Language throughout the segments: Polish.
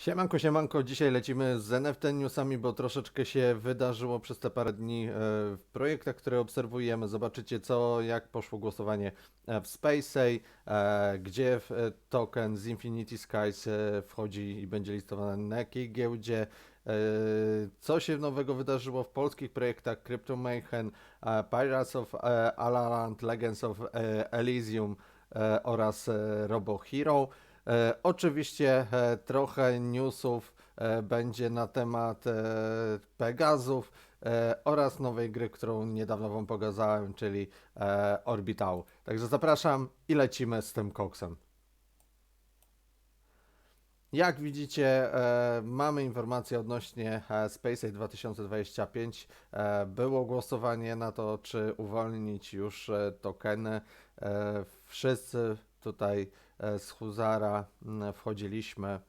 Siemanko, siemanko, dzisiaj lecimy z NFT Newsami, bo troszeczkę się wydarzyło przez te parę dni e, w projektach, które obserwujemy. Zobaczycie co, jak poszło głosowanie e, w SpaceA, e, gdzie token z Infinity Skies wchodzi i będzie listowany na jakiej giełdzie, co się nowego wydarzyło w polskich projektach Crypto Mayhem, Pirates of Alaland, Legends of Elysium oraz Robo Hero. E, oczywiście e, trochę newsów e, będzie na temat Pegazów oraz nowej gry, którą niedawno Wam pokazałem, czyli Orbital. Także zapraszam i lecimy z tym koksem. Jak widzicie, e, mamy informacje odnośnie e, SpaceX 2025. E, było głosowanie na to, czy uwolnić już e, tokeny. E, wszyscy tutaj z Huzara m, wchodziliśmy e,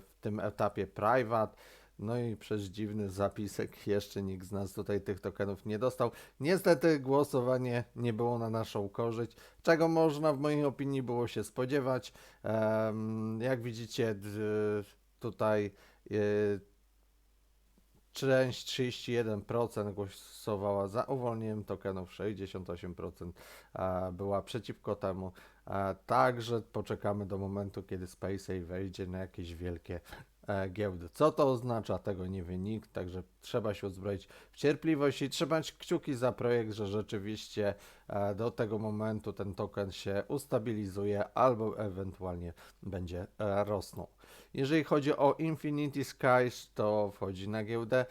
w tym etapie private. No i przez dziwny zapisek jeszcze nikt z nas tutaj tych tokenów nie dostał. Niestety głosowanie nie było na naszą korzyść, czego można w mojej opinii było się spodziewać. Jak widzicie, tutaj e, część 31% głosowała za uwolnieniem tokenów, 68% e, była przeciwko temu. Także poczekamy do momentu, kiedy SpaceX wejdzie na jakieś wielkie e, giełdy. Co to oznacza, tego nie wie nikt, także trzeba się uzbroić w cierpliwość i trzymać kciuki za projekt, że rzeczywiście e, do tego momentu ten token się ustabilizuje albo ewentualnie będzie e, rosnął. Jeżeli chodzi o Infinity Skies, to wchodzi na giełdę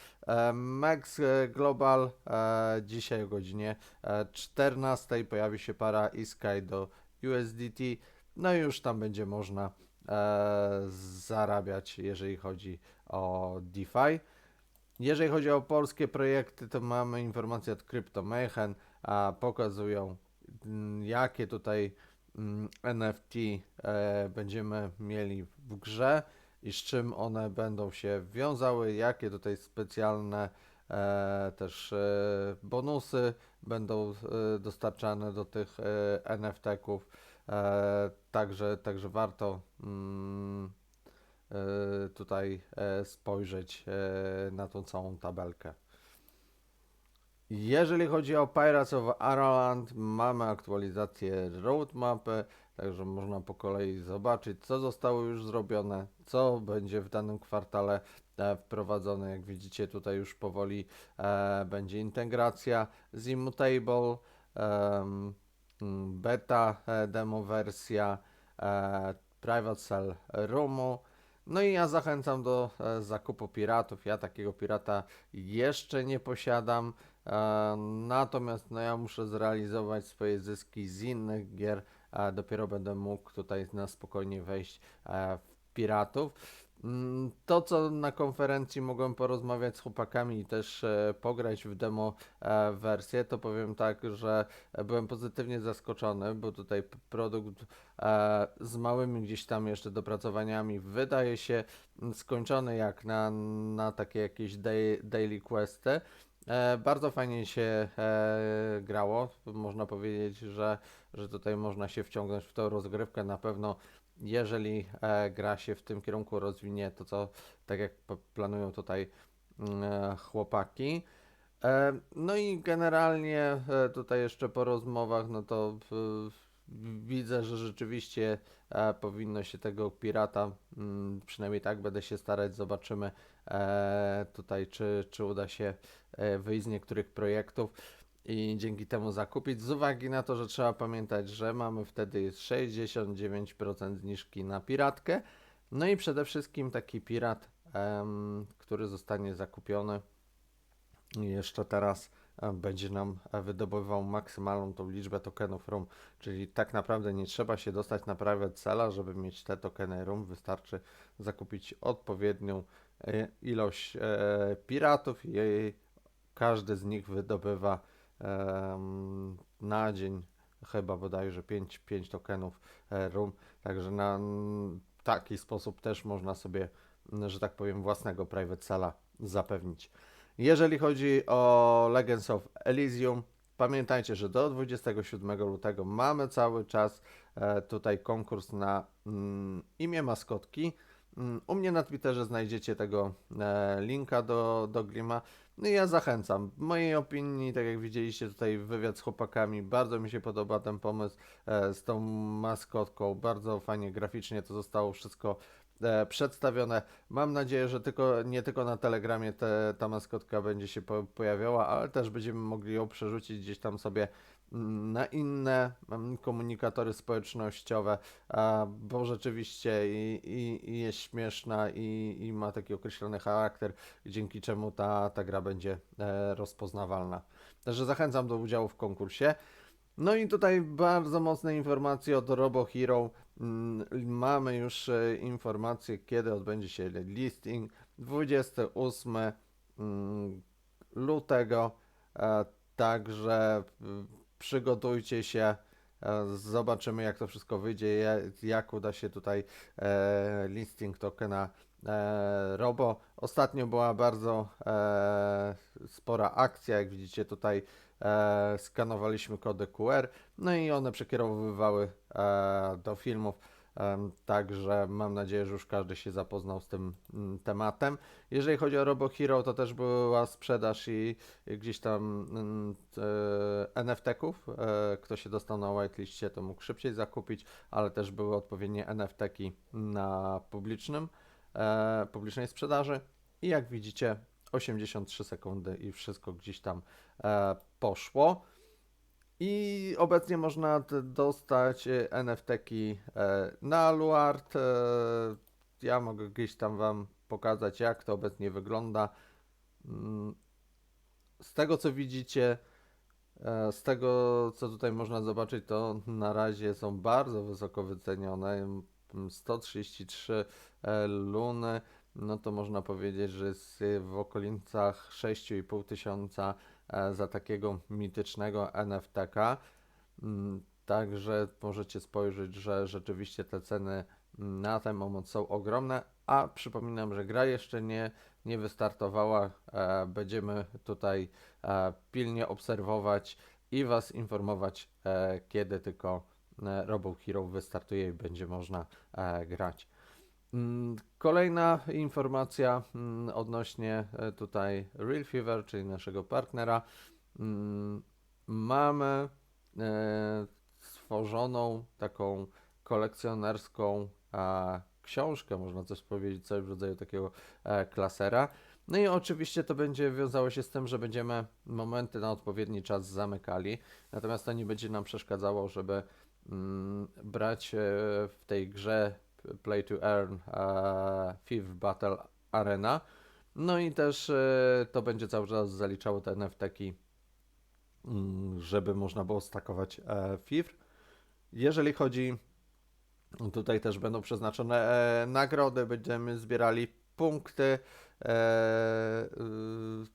Max Global. Dzisiaj o godzinie e, 14 pojawi się para eSky do USDT. No i już tam będzie można e, zarabiać, jeżeli chodzi o DeFi. Jeżeli chodzi o polskie projekty, to mamy informacje od Crypto Mayhem, a pokazują mm, jakie tutaj mm, NFT e, będziemy mieli w grze i z czym one będą się wiązały, jakie tutaj specjalne też e, bonusy będą e, dostarczane do tych e, NFT-ków. E, także, także warto mm, e, tutaj e, spojrzeć e, na tą całą tabelkę. Jeżeli chodzi o Pirates of Ireland, mamy aktualizację roadmapy, także można po kolei zobaczyć, co zostało już zrobione, co będzie w danym kwartale e, wprowadzone. Jak widzicie, tutaj już powoli e, będzie integracja z Immutable, mm, beta e, demo wersja, e, Private Cell Roomu. No i ja zachęcam do e, zakupu piratów. Ja takiego pirata jeszcze nie posiadam. E, Natomiast no ja muszę zrealizować swoje zyski z innych gier, dopiero będę mógł tutaj na spokojnie wejść e, w piratów. Mm, To, co na konferencji mogłem porozmawiać z chłopakami i też e, pograć w demo e, wersję, to powiem tak, że byłem pozytywnie zaskoczony, bo tutaj produkt z małymi gdzieś tam jeszcze dopracowaniami wydaje się skończony jak na, na takie jakieś daily questy. E, bardzo fajnie się e, grało. Można powiedzieć, że, że tutaj można się wciągnąć w tą rozgrywkę. Na pewno, jeżeli e, gra się w tym kierunku rozwinie, to co tak jak planują tutaj mm, e, chłopaki. E, no i generalnie e, tutaj jeszcze po rozmowach, no to e, widzę, że rzeczywiście e, powinno się tego pirata, mm, przynajmniej tak będę się starać, zobaczymy e, tutaj, czy, czy uda się e, wyjść z niektórych projektów i dzięki temu zakupić. Z uwagi na to, że trzeba pamiętać, że mamy wtedy 69% zniżki na piratkę. No i przede wszystkim taki pirat, em, który zostanie zakupiony jeszcze teraz będzie nam e, wydobywał maksymalną tą liczbę tokenów RUM, czyli tak naprawdę nie trzeba się dostać na prawe cela, żeby mieć te tokeny RUM, wystarczy zakupić odpowiednią e, ilość e, piratów i każdy z nich wydobywa na dzień chyba bodajże 5, 5 tokenów RUM, także na taki sposób też można sobie, że tak powiem, własnego private sala zapewnić. Jeżeli chodzi o Legends of Elysium, pamiętajcie, że do 27 lutego mamy cały czas e, tutaj konkurs na mm, imię maskotki. Mm, U mnie na Twitterze znajdziecie tego e, linka do, do Glima. No ja zachęcam. W mojej opinii, tak jak widzieliście tutaj wywiad z chłopakami, bardzo mi się podoba ten pomysł e, z tą maskotką. Bardzo fajnie graficznie to zostało wszystko przedstawione. Mam nadzieję, że tylko, nie tylko na Telegramie te, ta maskotka będzie się po, pojawiała, ale też będziemy mogli ją przerzucić gdzieś tam sobie mm, na inne mm, komunikatory społecznościowe, bo rzeczywiście i, i, i jest śmieszna i, i ma taki określony charakter, dzięki czemu ta, ta gra będzie e, rozpoznawalna. Także zachęcam do udziału w konkursie. No i tutaj bardzo mocne informacje od Robo Hero. Mm, Mamy już e, informację, kiedy odbędzie się listing. 28 mm, lutego. E, Także przygotujcie się. e, Zobaczymy, jak to wszystko wyjdzie, ja- jak uda się tutaj listing tokena Robo. Ostatnio była bardzo spora akcja, jak widzicie tutaj skanowaliśmy kody QR, no i one przekierowywały do filmów. Także mam nadzieję, że już każdy się zapoznał z tym mm, tematem. Jeżeli chodzi o Robo Hero, to też była sprzedaż i, gdzieś tam mm, e, NFT-ków. E, kto się dostał na whitelistie, to mógł szybciej zakupić, ale też były odpowiednie NFT-ki na publicznym, e, publicznej sprzedaży. I jak widzicie, 83 sekundy i wszystko gdzieś tam e, poszło. I obecnie można dostać e, NFT-ki e, na Luart. E, ja mogę gdzieś tam Wam pokazać, jak to obecnie wygląda. Mm, Z tego co widzicie, z tego co tutaj można zobaczyć, to na razie są bardzo wysoko wycenione. Mm, 133 e, luny, no to można powiedzieć, że jest w okolicach 6,5 tysiąca za takiego mitycznego NFT-ka. Mm, Także możecie spojrzeć, że rzeczywiście te ceny na ten moment są ogromne, a przypominam, że gra jeszcze nie, nie wystartowała. E, Będziemy tutaj e, pilnie obserwować i Was informować, e, kiedy tylko e, Robo Hero wystartuje i będzie można e, grać. Mm, Kolejna informacja mm, odnośnie e, tutaj Real Fever, czyli naszego partnera. Mm, Mamy e, stworzoną taką kolekcjonerską książkę, można też powiedzieć, coś w rodzaju takiego e, klasera. No i oczywiście to będzie wiązało się z tym, że będziemy momenty na odpowiedni czas zamykali, natomiast to nie będzie nam przeszkadzało, żeby brać w tej grze Play to Earn e, Fifth Battle Arena. No i też e, to będzie cały czas zaliczało te NFT-ki, mm, żeby można było stakować e, FIFR. Jeżeli chodzi, tutaj też będą przeznaczone e, nagrody, będziemy zbierali punkty e, y,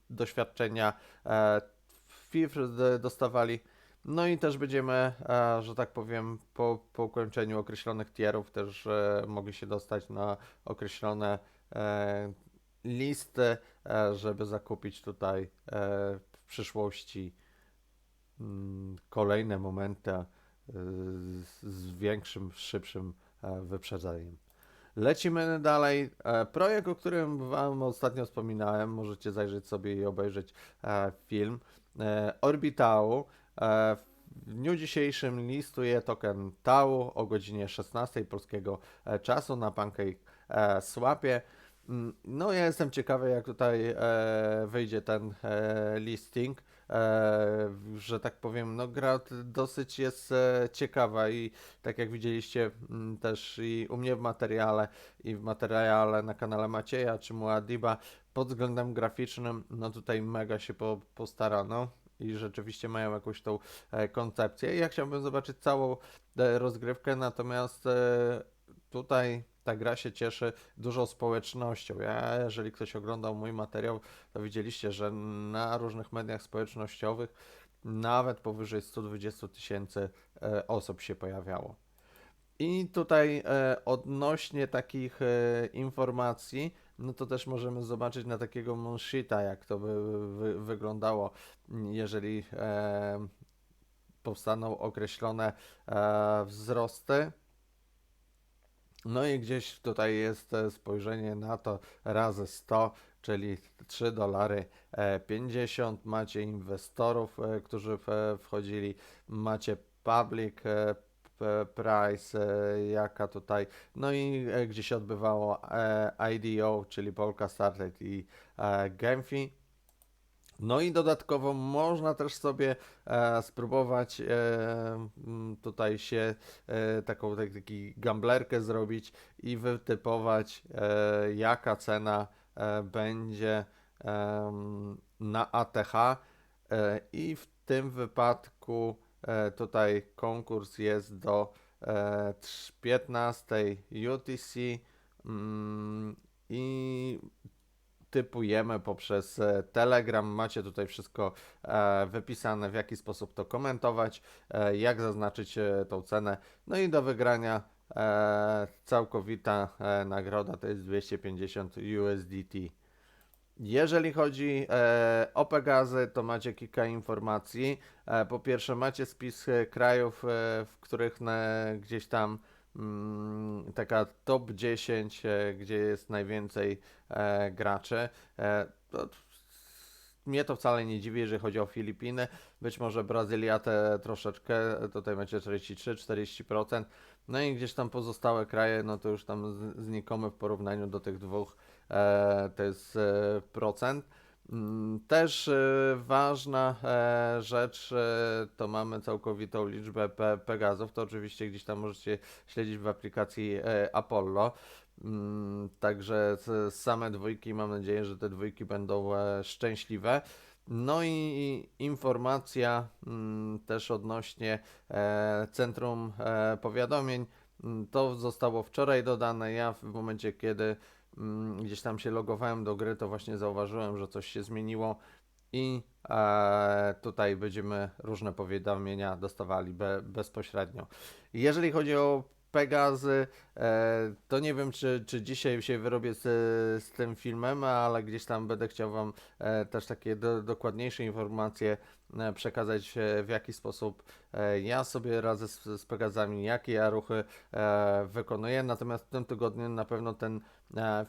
doświadczenia e, FIFR dostawali. No i też będziemy, e, że tak powiem, po, po ukończeniu określonych tierów też e, mogli się dostać na określone e, listy, żeby zakupić tutaj w przyszłości mm, kolejne momenty z, większym, szybszym wyprzedzeniem. Lecimy dalej. Projekt, o którym Wam ostatnio wspominałem, możecie zajrzeć sobie i obejrzeć film. Orbitału. E, W dniu dzisiejszym listuje token TAU o godzinie 16 polskiego e, czasu na Pancake e, Swapie. Mm, No, ja jestem ciekawy, jak tutaj wyjdzie ten listing. E, że tak powiem, no gra dosyć jest e, ciekawa i tak jak widzieliście mm, też i u mnie w materiale i w materiale na kanale Macieja czy Muadiba pod względem graficznym, no tutaj mega się po, postarano i rzeczywiście mają jakąś tą e, koncepcję. Ja chciałbym zobaczyć całą e, rozgrywkę, natomiast e, tutaj ta gra się cieszy dużą społecznością. Ja, jeżeli ktoś oglądał mój materiał, to widzieliście, że na różnych mediach społecznościowych nawet powyżej 120 tysięcy osób się pojawiało. I tutaj e, odnośnie takich e, informacji, no to też możemy zobaczyć na takiego moonshita, jak to by wy, wyglądało, jeżeli e, powstaną określone e, wzrosty. No i gdzieś tutaj jest e, spojrzenie na to razy 100, czyli 3 dolary e, 50. Macie inwestorów, e, którzy wchodzili, macie public e, price, e, jaka tutaj, no i e, gdzie się odbywało e, IDO, czyli Polka Started i e, Genfi. No i dodatkowo można też sobie e, spróbować e, tutaj się e, taką tak, taki gamblerkę zrobić i wytypować e, jaka cena e, będzie em, na ATH e, i w tym wypadku e, tutaj konkurs jest do e, trz- 15 UTC mm, i typujemy poprzez e, Telegram. Macie tutaj wszystko e, wypisane, w jaki sposób to komentować, e, jak zaznaczyć e, tą cenę. No i do wygrania e, całkowita e, nagroda to jest 250 USDT. Jeżeli chodzi e, o Pegazy, to macie kilka informacji. E, po pierwsze, macie spis e, krajów, e, w których na, gdzieś tam mm, taka top 10, e, gdzie jest najwięcej e, graczy. E, to, mnie to wcale nie dziwi, jeżeli chodzi o Filipiny. Być może Brazylia te troszeczkę, tutaj macie 43-40%. No i gdzieś tam pozostałe kraje, no to już tam znikome w porównaniu do tych dwóch, e, to jest e, procent. Mm, Też e, ważna e, rzecz, e, to mamy całkowitą liczbę pe Pegazów, to oczywiście gdzieś tam możecie śledzić w aplikacji Apollo. Mm, Także same dwójki, mam nadzieję, że te dwójki będą szczęśliwe. No i informacja mm, też odnośnie e, Centrum e, Powiadomień. Mm, To zostało wczoraj dodane. Ja w momencie, kiedy mm, gdzieś tam się logowałem do gry, to właśnie zauważyłem, że coś się zmieniło i e, tutaj będziemy różne powiadomienia dostawali be, bezpośrednio. Jeżeli chodzi o Pegazy, e, to nie wiem, czy, czy dzisiaj się wyrobię z, z tym filmem, ale gdzieś tam będę chciał Wam e, też takie do, dokładniejsze informacje e, przekazać, w jaki sposób ja sobie radzę z, z Pegazami, jakie ja ruchy wykonuję. Natomiast w tym tygodniu na pewno ten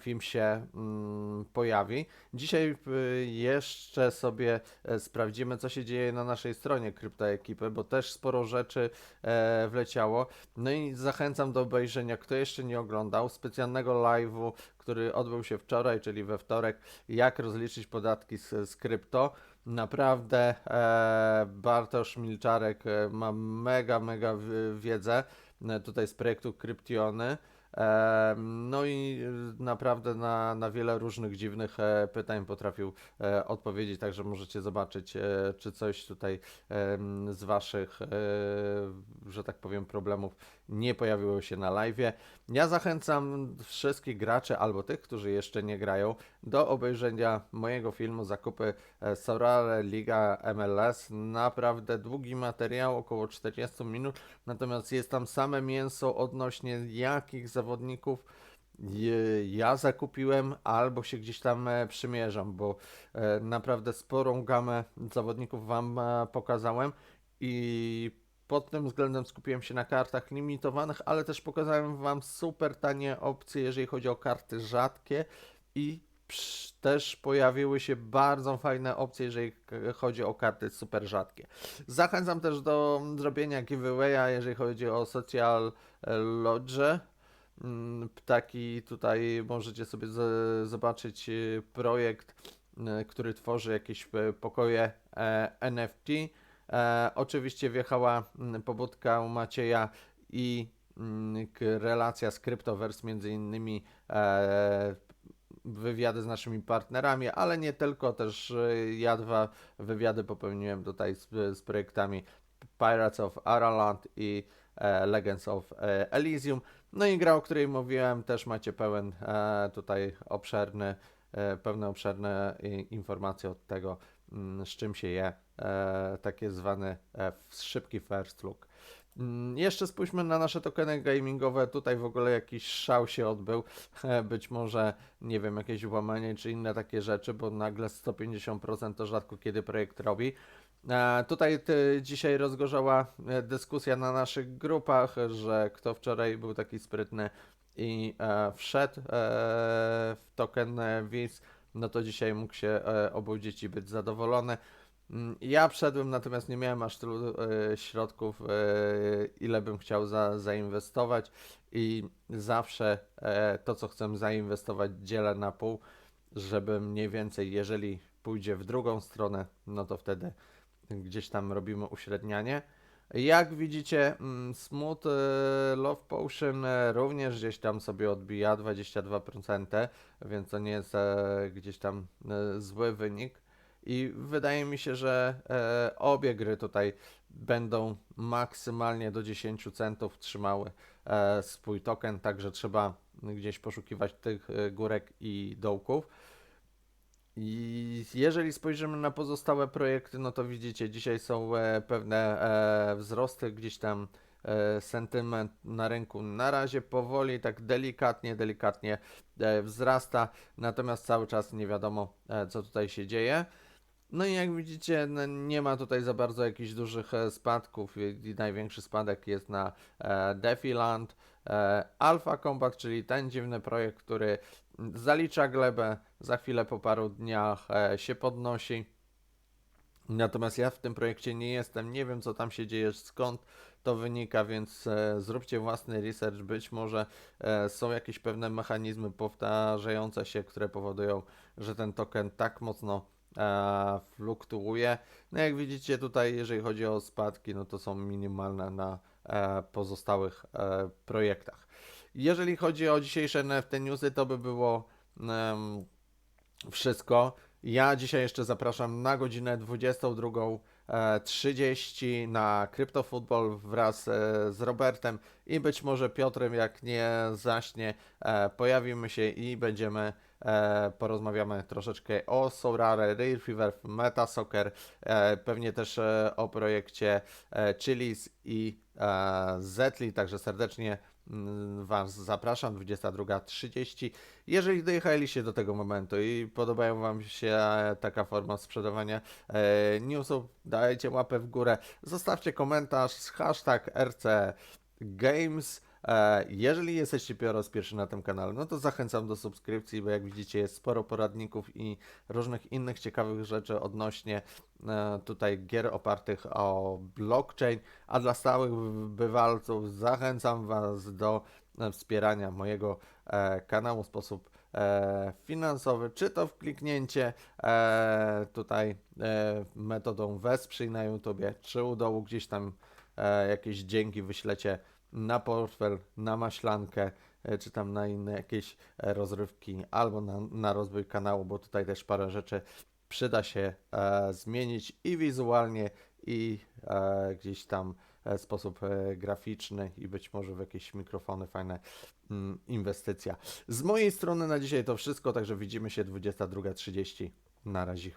film się mm, pojawi. Dzisiaj y, jeszcze sobie e, sprawdzimy, co się dzieje na naszej stronie kryptoekipy, bo też sporo rzeczy e, wleciało. No i zachęcam do obejrzenia, kto jeszcze nie oglądał, specjalnego live'u, który odbył się wczoraj, czyli we wtorek, jak rozliczyć podatki z, z krypto. Naprawdę e, Bartosz Milczarek e, ma mega, mega wiedzę e, tutaj z projektu Kryptiony. No i naprawdę na, na wiele różnych dziwnych e, pytań potrafił e, odpowiedzieć, także możecie zobaczyć, e, czy coś tutaj z Waszych, że tak powiem, problemów nie pojawiło się na live. Ja zachęcam wszystkich graczy albo tych, którzy jeszcze nie grają, do obejrzenia mojego filmu Zakupy e, Sorare Liga MLS. Naprawdę długi materiał, około 40 minut, natomiast jest tam same mięso odnośnie jakich zawodników ja zakupiłem albo się gdzieś tam e, przymierzam, bo e, naprawdę sporą gamę zawodników Wam pokazałem i pod tym względem skupiłem się na kartach limitowanych, ale też pokazałem Wam super tanie opcje, jeżeli chodzi o karty rzadkie i też pojawiły się bardzo fajne opcje, jeżeli chodzi o karty super rzadkie. Zachęcam też do zrobienia giveawaya, jeżeli chodzi o Social Lodge. Mm, Taki tutaj możecie sobie zobaczyć y, projekt, y, który tworzy jakieś y, pokoje e, NFT. E, oczywiście wjechała mm, pobudka u Macieja i mm, relacja z Cryptoverse, między innymi e, wywiady z naszymi partnerami, ale nie tylko, też y, ja dwa wywiady popełniłem tutaj z, z projektami Pirates of Araland i e, Legends of e, Elysium. No i gra, o której mówiłem, też macie pełen e, tutaj obszerny, e, pełne obszerne informacje od tego, mm, z czym się je, e, takie zwany e, szybki first look. Mm, Jeszcze spójrzmy na nasze tokeny gamingowe. Tutaj w ogóle jakiś szał się odbył. E, Być może, nie wiem, jakieś łamanie czy inne takie rzeczy, bo nagle 150% to rzadko kiedy projekt robi. E, Tutaj dzisiaj rozgorzała e, dyskusja na naszych grupach, że kto wczoraj był taki sprytny i e, wszedł e, w token e, WIS, no to dzisiaj mógł się e, obudzić i być zadowolony. Mm, Ja wszedłem, natomiast nie miałem aż tylu e, środków, e, ile bym chciał za, zainwestować i zawsze e, to, co chcę zainwestować, dzielę na pół, żeby mniej więcej, jeżeli pójdzie w drugą stronę, no to wtedy gdzieś tam robimy uśrednianie. Jak widzicie, mm, Smooth Love Potion również gdzieś tam sobie odbija 22%, więc to nie jest gdzieś tam zły wynik. I wydaje mi się, że e, obie gry tutaj będą maksymalnie do 10 centów trzymały e, swój token, także trzeba gdzieś poszukiwać tych e, górek i dołków. I jeżeli spojrzymy na pozostałe projekty, no to widzicie, dzisiaj są e, pewne e, wzrosty, gdzieś tam sentyment na rynku na razie powoli, tak delikatnie, delikatnie wzrasta, natomiast cały czas nie wiadomo, co tutaj się dzieje. No i jak widzicie, no nie ma tutaj za bardzo jakichś dużych e, spadków największy spadek jest na e, Defiland, e, Alpha Combat, czyli ten dziwny projekt, który zalicza glebę, za chwilę po paru dniach e, się podnosi. Natomiast ja w tym projekcie nie jestem, nie wiem co tam się dzieje, skąd to wynika, więc e, zróbcie własny research. Być może e, są jakieś pewne mechanizmy powtarzające się, które powodują, że ten token tak mocno e, fluktuuje. No jak widzicie tutaj, jeżeli chodzi o spadki, no to są minimalne na e, pozostałych e, projektach. Jeżeli chodzi o dzisiejsze NFT newsy, to by było wszystko. Ja dzisiaj jeszcze zapraszam na godzinę 22.30 na Crypto Football wraz z Robertem i być może Piotrem, jak nie zaśnie, pojawimy się i będziemy porozmawiamy troszeczkę o Sorare, Real Fever, Meta Soccer, e, pewnie też e, o projekcie e, Chili's i e, Zetli, także serdecznie mm, Was zapraszam, 22.30. Jeżeli dojechaliście do tego momentu i podobają Wam się e, taka forma sprzedawania e, newsów, dajcie łapę w górę, zostawcie komentarz z hashtag RC Games. E, Jeżeli jesteście po raz pierwszy na tym kanale, no to zachęcam do subskrypcji, bo jak widzicie jest sporo poradników i różnych innych ciekawych rzeczy odnośnie e, tutaj gier opartych o blockchain, a dla stałych bywalców zachęcam Was do e, wspierania mojego kanału w sposób finansowy, czy to w kliknięcie tutaj metodą wesprzyj na YouTubie, czy u dołu gdzieś tam jakieś dzięki wyślecie na portfel, na maślankę, e, czy tam na inne jakieś e, rozrywki, albo na, na rozwój kanału, bo tutaj też parę rzeczy przyda się e, zmienić i wizualnie, i e, gdzieś tam e, sposób e, graficzny, i być może w jakieś mikrofony, fajne mm, inwestycja. Z mojej strony na dzisiaj to wszystko, także widzimy się 22.30. Na razie.